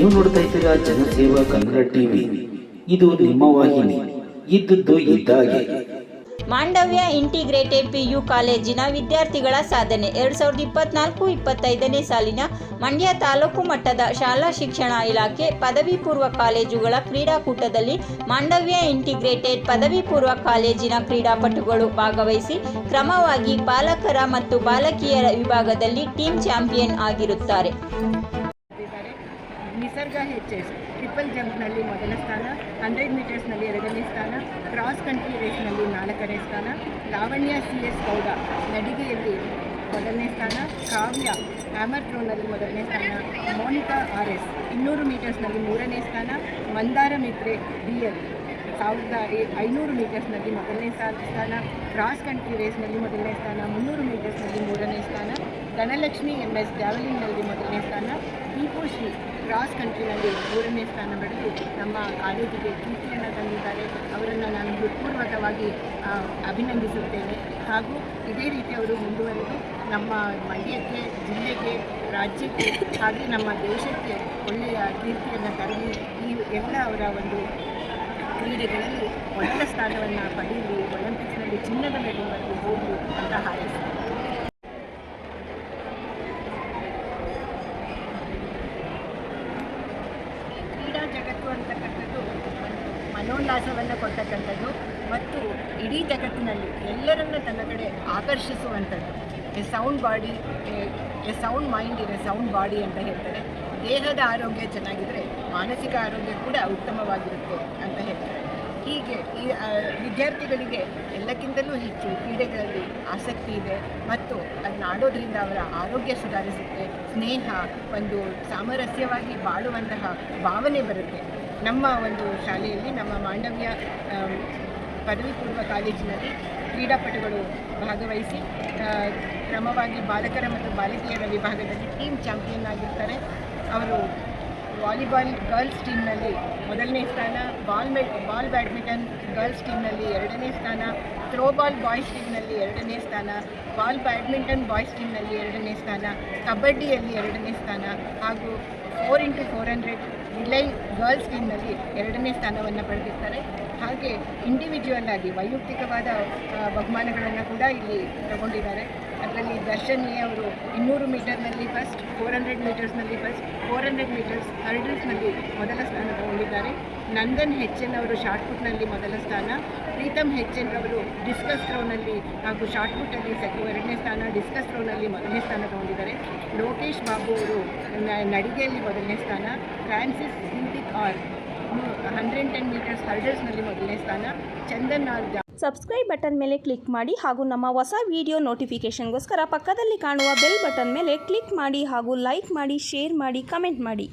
ನೀವು ನೋಡ್ತಾ ಇದ್ದೀರಾ ಜನಸೇವಾ ಕನ್ನಡ ಟಿವಿ. ಇದು ನಿಮ್ಮ ವಾಹಿನಿ. ಇದ್ದದ್ದು ಇದ್ದಾಗೆ. ಮಾಂಡವ್ಯ ಇಂಟಿಗ್ರೇಟೆಡ್ ಪಿಯು ಕಾಲೇಜಿನ ವಿದ್ಯಾರ್ಥಿಗಳ ಸಾಧನೆ. ಎರಡು ಸಾವಿರದ ಇಪ್ಪತ್ನಾಲ್ಕು ಇಪ್ಪತ್ತೈದನೇ ಸಾಲಿನ ಮಂಡ್ಯ ತಾಲೂಕು ಮಟ್ಟದ ಶಾಲಾ ಶಿಕ್ಷಣ ಇಲಾಖೆ ಪದವಿ ಪೂರ್ವ ಕಾಲೇಜುಗಳ ಕ್ರೀಡಾಕೂಟದಲ್ಲಿ ಮಾಂಡವ್ಯ ಇಂಟಿಗ್ರೇಟೆಡ್ ಪದವಿ ಪೂರ್ವ ಕಾಲೇಜಿನ ಕ್ರೀಡಾಪಟುಗಳು ಭಾಗವಹಿಸಿ ಕ್ರಮವಾಗಿ ಬಾಲಕರ ಮತ್ತು ಬಾಲಕಿಯರ ವಿಭಾಗದಲ್ಲಿ ಟೀಮ್ ಚಾಂಪಿಯನ್ ಆಗಿರುತ್ತಾರೆ. ನಿಸರ್ಗ ಹೆಚ್ ಎಸ್ ಟ್ರಿಪಲ್ ಜಂಪ್ನಲ್ಲಿ ಮೊದಲ ಸ್ಥಾನ, ಹಂಡ್ರೆಡ್ ಮೀಟರ್ಸ್ನಲ್ಲಿ ಎರಡನೇ ಸ್ಥಾನ ಕ್ರಾಸ್ ಕಂಟ್ರಿ ರೇಸ್ನಲ್ಲಿ ನಾಲ್ಕನೇ ಸ್ಥಾನ, ಲಾವಣ್ಯ ಸಿ ಎಸ್ ಗೌಡ ನಡಿಗೆಯಲ್ಲಿ ಮೊದಲನೇ ಸ್ಥಾನ, ಕಾವ್ಯ ಹ್ಯಾಮರ್ ಥ್ರೋನಲ್ಲಿ ಮೊದಲನೇ ಸ್ಥಾನ, ಮೋನಿಕಾ ಆರ್ ಎಸ್ ಇನ್ನೂರು ಮೀಟರ್ಸ್ನಲ್ಲಿ ಮೂರನೇ ಸ್ಥಾನ, ಮಂದಾರ ಮಿತ್ರೆ ಬಿ ಎಲ್ ಸಾವಿರದ ಐನೂರು ಮೀಟರ್ಸ್ನಲ್ಲಿ ಮೊದಲನೇ ಸ್ಥಾ- ಸ್ಥಾನ. ಕ್ರಾಸ್ ಕಂಟ್ರಿ ರೇಸ್ನಲ್ಲಿ ಮೊದಲನೇ ಸ್ಥಾನ, ಮುನ್ನೂರು ಮೀಟರ್ಸ್ನಲ್ಲಿ ಮೂರನೇ ಸ್ಥಾನ. ಧನಲಕ್ಷ್ಮಿ ಎಂ ಎಸ್ ಜಾವೆಲಿನ್ನಲ್ಲಿ ಮೊದಲನೇ ಸ್ಥಾನ. ದೀಪೋಶ್ರೀ ಕ್ರಾಸ್ ಕಂಟ್ರಿನಲ್ಲಿ ಮೂರನೇ ಸ್ಥಾನ ಪಡೆದು ನಮ್ಮ ಕಾಲೇಜಿಗೆ ಕೀರ್ತಿಯನ್ನು ತಂದಿದ್ದಾರೆ. ಅವರನ್ನು ನಾನು ಹೃತ್ಪೂರ್ವಕವಾಗಿ ಅಭಿನಂದಿಸುತ್ತೇನೆ. ಹಾಗೂ ಇದೇ ರೀತಿ ಅವರು ಮುಂದುವರೆದು ನಮ್ಮ ಮಂಡ್ಯಕ್ಕೆ, ಜಿಲ್ಲೆಗೆ, ರಾಜ್ಯಕ್ಕೆ, ಹಾಗೆ ನಮ್ಮ ದೇಶಕ್ಕೆ ಒಳ್ಳೆಯ ಕೀರ್ತಿಯನ್ನು ತರಲಿ. ಈ ಎಲ್ಲ ಅವರ ಒಂದು ಕ್ರೀಡೆಗಳಲ್ಲಿ ಒಳ್ಳೆಯ ಸ್ಥಾನವನ್ನು ಪಡೆಯಲಿ ಒಲಿಂಪಿಕ್ಸ್ನಲ್ಲಿ ಚಿನ್ನದ ಮೆಡಲ್ವರೆಗೂ ಹೋಗಲಿ ಅಂತ ಹಾರೈಸ್ತಾರೆ ಕ್ರೀಡಾ ಜಗತ್ತು ಅಂತಕ್ಕಂಥದ್ದು ಕೊಡ್ತಕ್ಕಂಥದ್ದು ಮತ್ತು ಇಡೀ ಜಗತ್ತಿನಲ್ಲಿ ಎಲ್ಲರನ್ನ ತನ್ನ ಕಡೆ ಆಕರ್ಷಿಸುವಂಥದ್ದು. A sound body, a sound mind ಇದೆ ಸೌಂಡ್ ಬಾಡಿ ಅಂತ ಹೇಳ್ತಾರೆ. ದೇಹದ ಆರೋಗ್ಯ ಚೆನ್ನಾಗಿದ್ದರೆ ಮಾನಸಿಕ ಆರೋಗ್ಯ ಕೂಡ ಉತ್ತಮವಾಗಿರುತ್ತೆ ಅಂತ ಹೇಳ್ತಾರೆ. ಹೀಗೆ ಈ ವಿದ್ಯಾರ್ಥಿಗಳಿಗೆ ಎಲ್ಲಕ್ಕಿಂತಲೂ ಹೆಚ್ಚು ಕ್ರೀಡೆಗಳಲ್ಲಿ ಆಸಕ್ತಿ ಇದೆ ಮತ್ತು ಅದನ್ನ ಆಡೋದ್ರಿಂದ ಅವರ ಆರೋಗ್ಯ ಸುಧಾರಿಸುತ್ತೆ. ಸ್ನೇಹ, ಒಂದು ಸಾಮರಸ್ಯವಾಗಿ ಬಾಳುವಂತಹ ಭಾವನೆ ಬರುತ್ತೆ. ನಮ್ಮ ಒಂದು ಶಾಲೆಯಲ್ಲಿ ನಮ್ಮ ಮಾಂಡವ್ಯ ಪದವಿ ಪೂರ್ವ ಕಾಲೇಜಿನಲ್ಲಿ ಕ್ರೀಡಾಪಟುಗಳು ಭಾಗವಹಿಸಿ ಕ್ರಮವಾಗಿ ಬಾಲಕರ ಮತ್ತು ಬಾಲಕಿಯರ ವಿಭಾಗದಲ್ಲಿ ಟೀಮ್ ಚಾಂಪಿಯನ್ ಆಗಿರ್ತಾರೆ. ಅವರು ವಾಲಿಬಾಲ್ ಗರ್ಲ್ಸ್ ಟೀಮ್ನಲ್ಲಿ ಮೊದಲನೇ ಸ್ಥಾನ, ball met ball badminton girls ಟೀಮ್ನಲ್ಲಿ ಎರಡನೇ ಸ್ಥಾನ ಥ್ರೋಬಾಲ್ ಬಾಯ್ಸ್ ಟೀಮ್ನಲ್ಲಿ ಎರಡನೇ ಸ್ಥಾನ, ಬಾಲ್ ಬ್ಯಾಡ್ಮಿಂಟನ್ ಬಾಯ್ಸ್ ಟೀಮ್ನಲ್ಲಿ ಎರಡನೇ ಸ್ಥಾನ, ಕಬಡ್ಡಿಯಲ್ಲಿ ಎರಡನೇ ಸ್ಥಾನ ಹಾಗೂ four into four hundred relay girls ಟೀಮ್ನಲ್ಲಿ ಎರಡನೇ ಸ್ಥಾನವನ್ನು ಪಡೆದಿರ್ತಾರೆ. ಹಾಗೆ ಇಂಡಿವಿಜುವಲ್ ಆಗಿ ವೈಯಕ್ತಿಕವಾದ ಬಹುಮಾನಗಳನ್ನು ಕೂಡ ಇಲ್ಲಿ ತಗೊಂಡಿದ್ದಾರೆ. ಅದರಲ್ಲಿ ದರ್ಶನ್ ಅವರು ಇನ್ನೂರು ಮೀಟರ್ನಲ್ಲಿ ಫಸ್ಟ್ ಫೋರ್ ಹಂಡ್ರೆಡ್ ಮೀಟರ್ಸ್ನಲ್ಲಿ ಫಸ್ಟ್ ಫೋರ್ ಹಂಡ್ರೆಡ್ ಮೀಟರ್ಸ್ ಹರ್ಡಲ್ಸ್ನಲ್ಲಿ ಮೊದಲ ಸ್ಥಾನ ತಗೊಂಡಿದ್ದಾರೆ. ನಂದನ್ ಹೆಚ್ಎನ್ ಅವರು ಶಾರ್ಟ್ ಪುಟ್ನಲ್ಲಿ ಮೊದಲ ಸ್ಥಾನ ಪ್ರೀತಮ್ ಹೆಚ್ಎನ್ ಅವರು ಡಿಸ್ಕಸ್ ಥ್ರೋನಲ್ಲಿ ಹಾಗೂ ಶಾರ್ಟ್ ಪುಟ್ಟಲ್ಲಿ ಸೆಕೆ, ಎರಡನೇ ಸ್ಥಾನ ಡಿಸ್ಕಸ್ ಥ್ರೋನಲ್ಲಿ ಮೊದಲನೇ ಸ್ಥಾನ ತಗೊಂಡಿದ್ದಾರೆ. ಲೋಕೇಶ್ ಬಾಬು ಅವರು ನಡಿಗೆಯಲ್ಲಿ ಮೊದಲನೇ ಸ್ಥಾನ, ಫ್ರಾನ್ಸಿಸ್ ಹಿಂದಿಕ್ ಆರ್ ಹಂಡ್ರೆಡ್ ಟೆನ್ ಮೀಟರ್ಸ್ ಹರ್ಡರ್ಸ್ನಲ್ಲಿ ಮೊದಲನೇ ಸ್ಥಾನ, ಚಂದನ್ ಆರ್ ಸಬ್ಸ್ಕ್ರೈಬ್ ಬಟನ್ ಮೇಲೆ ಕ್ಲಿಕ್ ಮಾಡಿ ಹಾಗೂ ನಮ್ಮ ಹೊಸ ವಿಡಿಯೋ ನೋಟಿಫಿಕೇಷನ್ಗೋಸ್ಕರ ಪಕ್ಕದಲ್ಲಿ ಕಾಣುವ ಬೆಲ್ ಬಟನ್ ಮೇಲೆ ಕ್ಲಿಕ್ ಮಾಡಿ ಹಾಗೂ ಲೈಕ್ ಮಾಡಿ ಶೇರ್ ಮಾಡಿ ಕಮೆಂಟ್ ಮಾಡಿ.